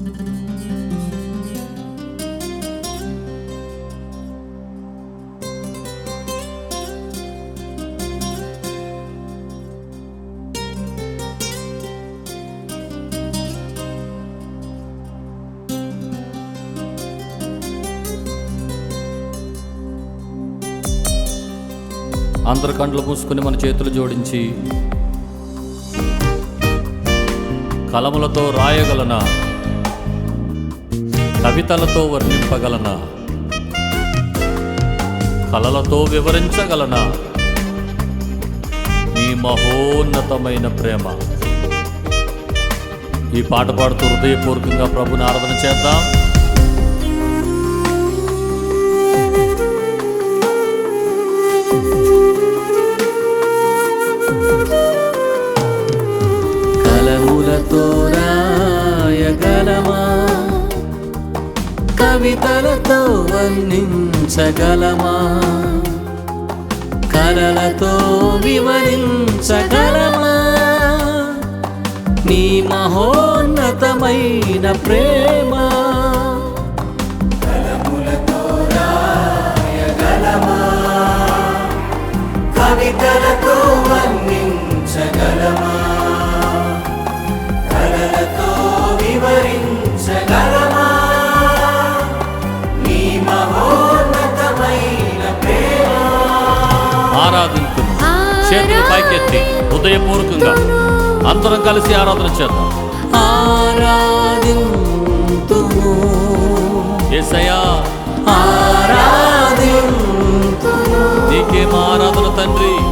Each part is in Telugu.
అందరి కండ్లు మూసుకుని మన చేతులు జోడించి కలములతో రాయగలనా? కవితలతో వర్ణింపగలనా? కలలతో వివరించగలనా? నీ మహోన్నతమైన ప్రేమ. ఈ పాట పాడుతూ హృదయపూర్వకంగా ప్రభుని ఆరాధన చేద్దాం. కవితలతో వర్ణించగలమా? కలలతో వివరించగలమా? నీ మహోన్నతమైన ప్రేమ పైకెత్తి హృదయపూర్వకంగా అందరం కలిసి ఆరాధన చేద్దాం. ఆరాధింతుము. ఏసయ్యా ఆరాధింతుము. నీకే ఆరాధన తండ్రి.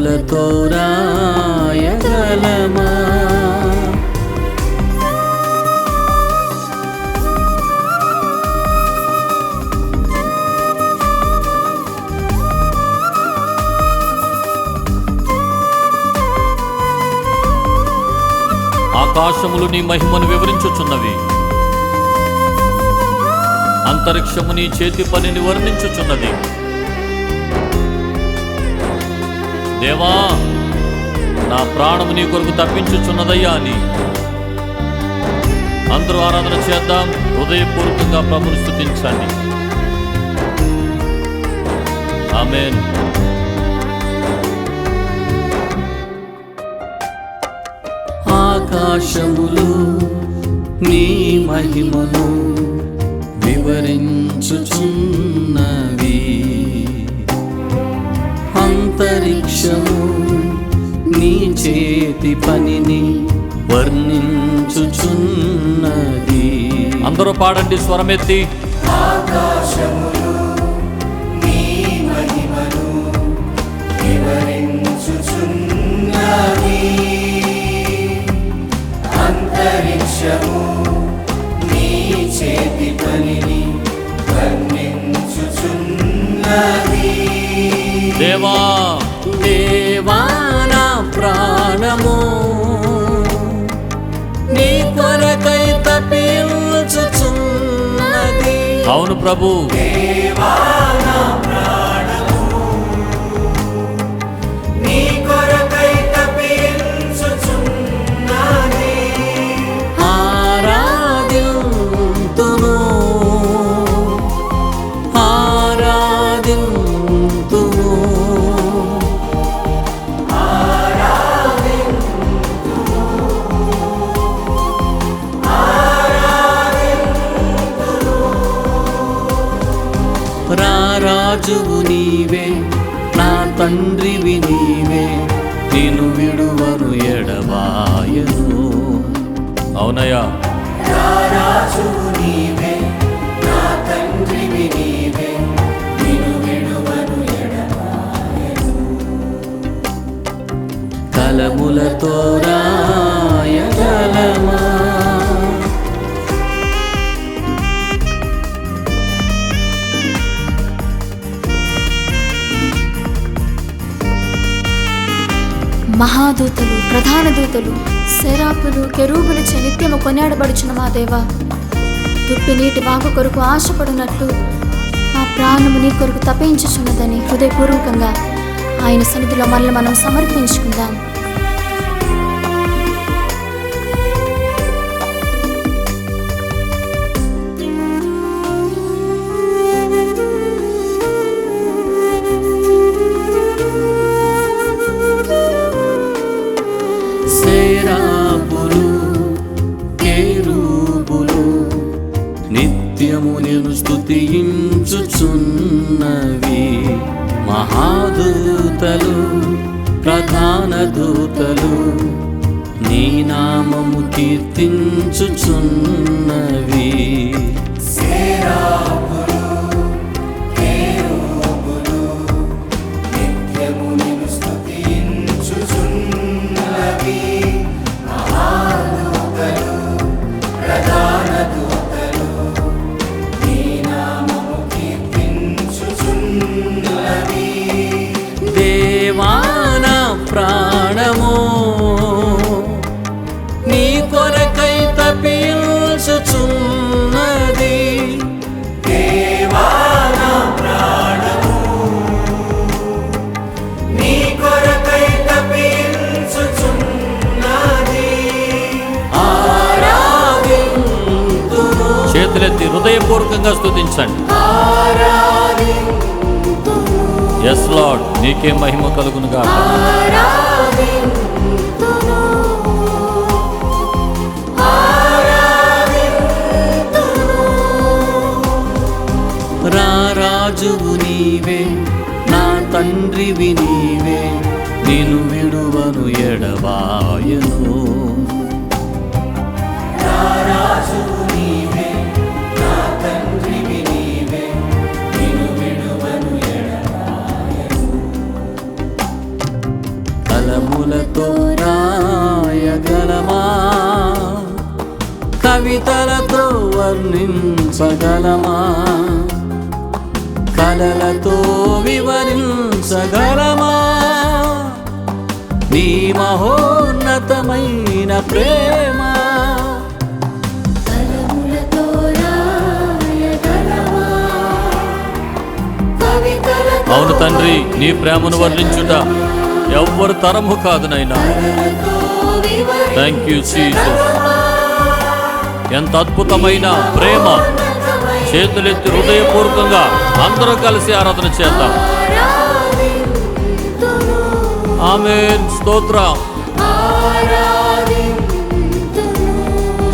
కలములతో రాయగలమా ఆకాశములు నీ మహిమను వివరించుచున్నవి. అంతరిక్షము నీ చేతి పనిని వర్ణించుచున్నది. దేవా నా ప్రాణము నీ కొరకు తప్పించుచున్నదయ్యా అని. అందరూ ఆరాధన చేద్దాం హృదయపూర్వకంగా ప్రభుని స్థుతించండి ఆమెన్. ఆకాశములు నీ మహిమను వివరించుచున్నవి. అంతరిక్షము నీ చేతి పనిని వర్ణించుచున్నది. అందరూ పాడండి స్వరమెత్తి. ఆకాశములు నీ మహిమను అంతరిక్షము నీ చేతి పనిని వర్ణించుచున్నవి దేవా దేవానా ప్రాణము. నీ కొరకై తప్పించుచున్నది. అవును ప్రభు. నీ తండ్రివి నీవే నేను విడువను ఎడబాయను. అవునయ్యా. రారాజువు నీవే నా తండ్రివి నీవే నేను విడువను ఎడబాయను. కలములతో రాయగలమా మహాదూతలు ప్రధాన దూతలు శరాపులు కెరూబులు నిత్యము కొనియాడబడుచున్న మా దేవా. తుప్పి నీటి వాగు కొరకు ఆశపడినట్టు మా ప్రాణము నీ కొరకు తప్పించుచున్నదని హృదయపూర్వకంగా ఆయన సన్నిధిలో మనల్ని మనం సమర్పించుకుందాం. స్తుతించుచున్నవి మహాదూతలు ప్రధాన దూతలు. నీ నామము కీర్తించుచున్నవి. దేవాన హృదయపూర్వకంగా స్తుతించండి. ఎస్ లార్డ్ నీకే మహిమ కలుగునుగా రారాజువు నీవే నా తండ్రివి నీవే కవితలతో వర్ణించగలమా? కలలతో వివరించగలమా? నీ మహోన్నతమైన ప్రేమ. అవును తండ్రి నీ ప్రేమను వర్ణించుట ఎవ్వరు తరము కాదు నైనా థ్యాంక్ యూ జీసస్ ఎంత అద్భుతమైన ప్రేమ. చేతులెత్తి హృదయపూర్వకంగా అందరూ కలిసి ఆరాధన చేద్దాం. ఆమెన్. స్తోత్ర.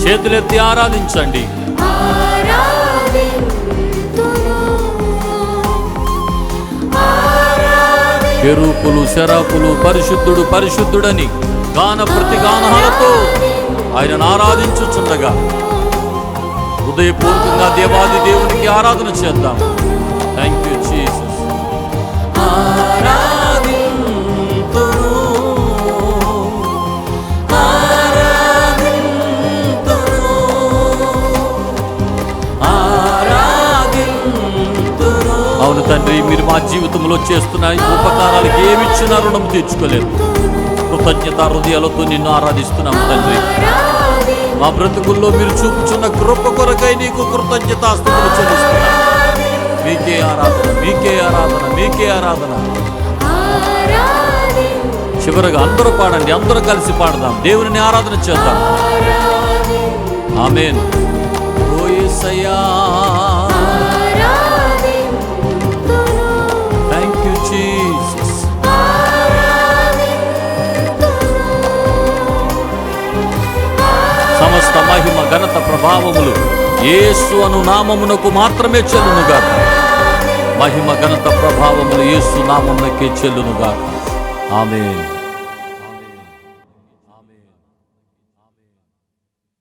చేతులెత్తి ఆరాధించండి. ఎరుపులు శరాపులు పరిశుద్ధుడు పరిశుద్ధుడని గాన ప్రతి గానాలతో ఆయనను ఆరాధించుచుండగా. హృదయపూర్వకంగా దేవాది దేవునికి ఆరాధన చేద్దాం. థ్యాంక్ యూ జీసస్ అవును తండ్రి మీరు మా జీవితంలో చేస్తున్న ఉపకారాలకు ఏమిచ్చినా రుణం తీర్చుకోలేరు కృతజ్ఞత హృదయాలతో నిన్ను ఆరాధిస్తున్నాం తండ్రి. మా బ్రతుకుల్లో మీరు చూపుచున్న కృప కొరకై నీకు కృతజ్ఞతాస్తుతులు చెల్లిస్తున్నాం మీకే ఆరాధన మీకే ఆరాధన మీకే ఆరాధన. చివరగా అందరూ పాడండి అందరూ కలిసి పాడదాం. దేవుని ఆరాధన చేద్దాం. ఆమెన్. ఓ సమస్త మహిమ ఘనత ప్రభావములు యేసు అను నామమునకు మాత్రమే చెల్లునుగా మహిమ ఘనత ప్రభావములు యేసు నామమునకే చెల్లునుగా ఆమె